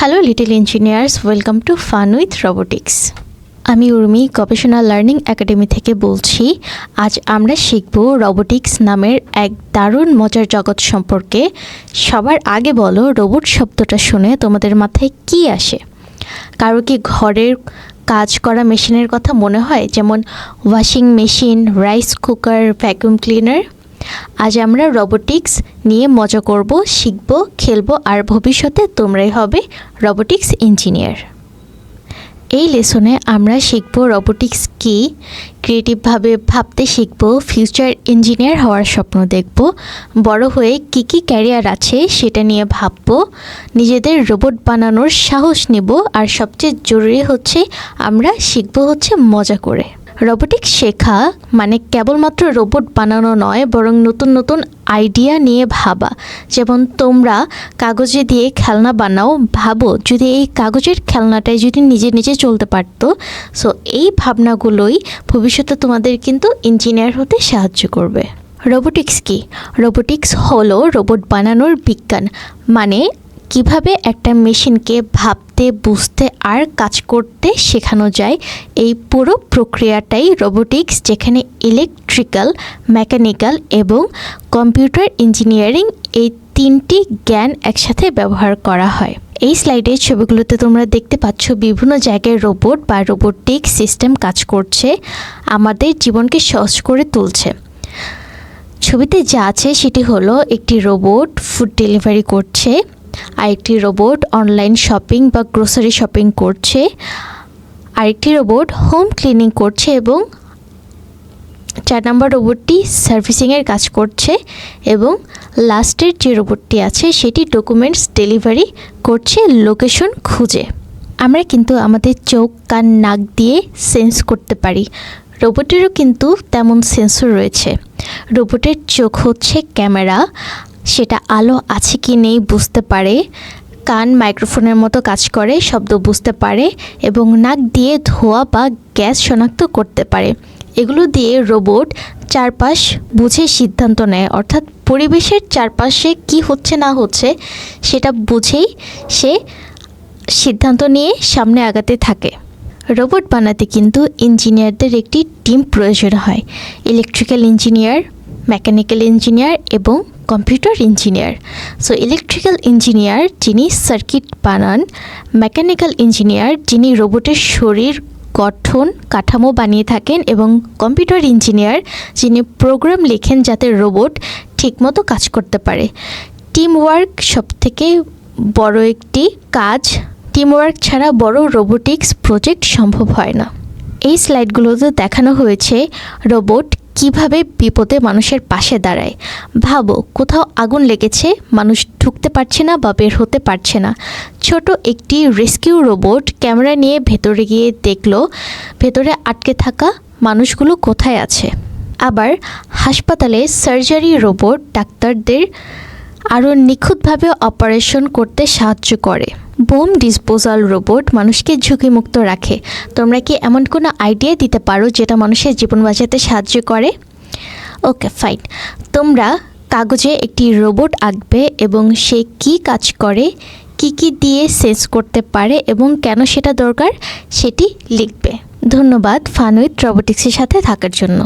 Hello little engineers welcome to fun with robotics আমি উর্মি গবেষণা learning academy থেকে বলছি, আজ আমরা শিখব রোবোটিক্স নামের এক দারুণ মজার জগৎ সম্পর্কে। সবার আগে বলো রোবট শব্দটা শুনে তোমাদের মাথায় কি আসে? কারও কি ঘরের কাজ করা মেশিনের কথা মনে হয়? যেমন washing machine rice cooker vacuum cleaner আজ আমরা রোবোটিক্স নিয়ে মজা করব, শিখব, খেলব আর ভবিষ্যতে তোমরাই হবে রোবোটিক্স ইঞ্জিনিয়ার এই লেসনে আমরা শিখব রোবোটিক্স কি ক্রিয়েটিভভাবে ভাবতে শিখব ফিউচার ইঞ্জিনিয়ার হওয়ার স্বপ্ন দেখব, বড় হয়ে কি কি ক্যারিয়ার আছে সেটা নিয়ে ভাববো, নিজেদের রোবট বানানোর সাহস নেব আর সবচেয়ে জরুরি হচ্ছে আমরা শিখব হচ্ছে মজা করে। রোবোটিক্স শেখা মানে কেবলমাত্র রোবট বানানো নয়, বরং নতুন নতুন আইডিয়া নিয়ে ভাবা। যেমন তোমরা কাগজে দিয়ে খেলনা বানাও, ভাবো যদি এই কাগজের খেলনাটাই যদি নিজে নিজে চলতে পারতো। সো এই ভাবনাগুলোই ভবিষ্যতে তোমাদের কিন্তু ইঞ্জিনিয়ার হতে সাহায্য করবে। রোবোটিক্স কি? রোবোটিক্স হলো রোবট বানানোর বিজ্ঞান। মানে কীভাবে একটা মেশিনকে ভাবতে, বুঝতে আর কাজ করতে শেখানো যায়, এই পুরো প্রক্রিয়াটাই রোবোটিক্স, যেখানে ইলেকট্রিক্যাল, মেকানিক্যাল এবং কম্পিউটার ইঞ্জিনিয়ারিং এই তিনটি জ্ঞান একসাথে ব্যবহার করা হয়। এই স্লাইডের ছবিগুলোতে তোমরা দেখতে পাচ্ছ বিভিন্ন জায়গায় রোবট বা রোবোটিক সিস্টেম কাজ করছে, আমাদের জীবনকে সহজ করে তুলছে। ছবিতে যা আছে সেটি হলো একটি রোবট ফুড ডেলিভারি করছে। আরেকটি রোবট অনলাইন শপিং বা গ্রোসারি শপিং করছে। আরেকটি রোবট হোম ক্লিনিং করছে এবং চার নম্বর রোবটটি সার্ভিসিংয়ের কাজ করছে এবং লাস্টের যে রোবটটি আছে, সেটি ডকুমেন্টস ডেলিভারি করছে লোকেশন খুঁজে। আমরা কিন্তু আমাদের চোখ, কান, নাক দিয়ে সেন্স করতে পারি। রোবটেরও কিন্তু তেমন সেন্সর রয়েছে। রোবটের চোখ হচ্ছে ক্যামেরা সেটা আলো আছে কি নেই বুঝতে পারে, কান মাইক্রোফোনের মতো কাজ করে, শব্দ বুঝতে পারে এবং নাক দিয়ে ধোয়া বা গ্যাস শনাক্ত করতে পারে। এগুলো দিয়ে রোবট চারপাশ বুঝে সিদ্ধান্ত নেয়, অর্থাৎ পরিবেশের চারপাশে কি হচ্ছে না হচ্ছে সেটা বুঝেই সে সিদ্ধান্ত নিয়ে সামনে আগাতে থাকে। রোবট বানাতে কিন্তু ইঞ্জিনিয়ারদের একটি টিম প্রয়োজন হয়, ইলেকট্রিক্যাল ইঞ্জিনিয়ার, মেকানিক্যাল ইঞ্জিনিয়ার এবং computer engineer so electrical engineer যিনি সার্কিট বানান মেকানিক্যাল ইঞ্জিনিয়ার যিনি রোবটের শরীর গঠন, কাঠামো বানিয়ে থাকেন এবং কম্পিউটার ইঞ্জিনিয়ার যিনি প্রোগ্রাম লেখেন যাতে রোবট ঠিকমতো কাজ করতে পারে। টিম ওয়ার্ক সবথেকে বড় একটি কাজ। টিম ওয়ার্ক ছাড়া বড় রোবোটিক্স প্রজেক্ট সম্ভব হয় না। এই স্লাইডগুলোতে দেখানো হয়েছে রোবট কীভাবে বিপদে মানুষের পাশে দাঁড়ায়? ভাবো, কোথাও আগুন লেগেছে, মানুষ ঢুকতে পারছে না বা বের হতে পারছে না। ছোট একটি রেস্কিউ রোবট ক্যামেরা নিয়ে ভেতরে গিয়ে দেখল, ভেতরে আটকে থাকা মানুষগুলো কোথায় আছে। আবার হাসপাতালে সার্জারি রোবট ডাক্তারদের আরও নিখুঁতভাবে অপারেশন করতে সাহায্য করে। বোম ডিসপোজাল রোবট মানুষকে ঝুঁকিমুক্ত রাখে। তোমরা কি এমন কোনো আইডিয়া দিতে পারো যেটা মানুষের জীবন বাঁচাতে সাহায্য করে? ওকে ফাইন তোমরা কাগজে একটি রোবট আঁকবে এবং সে কি কাজ করে, কি কি দিয়ে সেন্স করতে পারে এবং কেন সেটা দরকার, সেটি লিখবে। ধন্যবাদ ফান উইথ রোবোটিক্সের সাথে থাকার জন্য।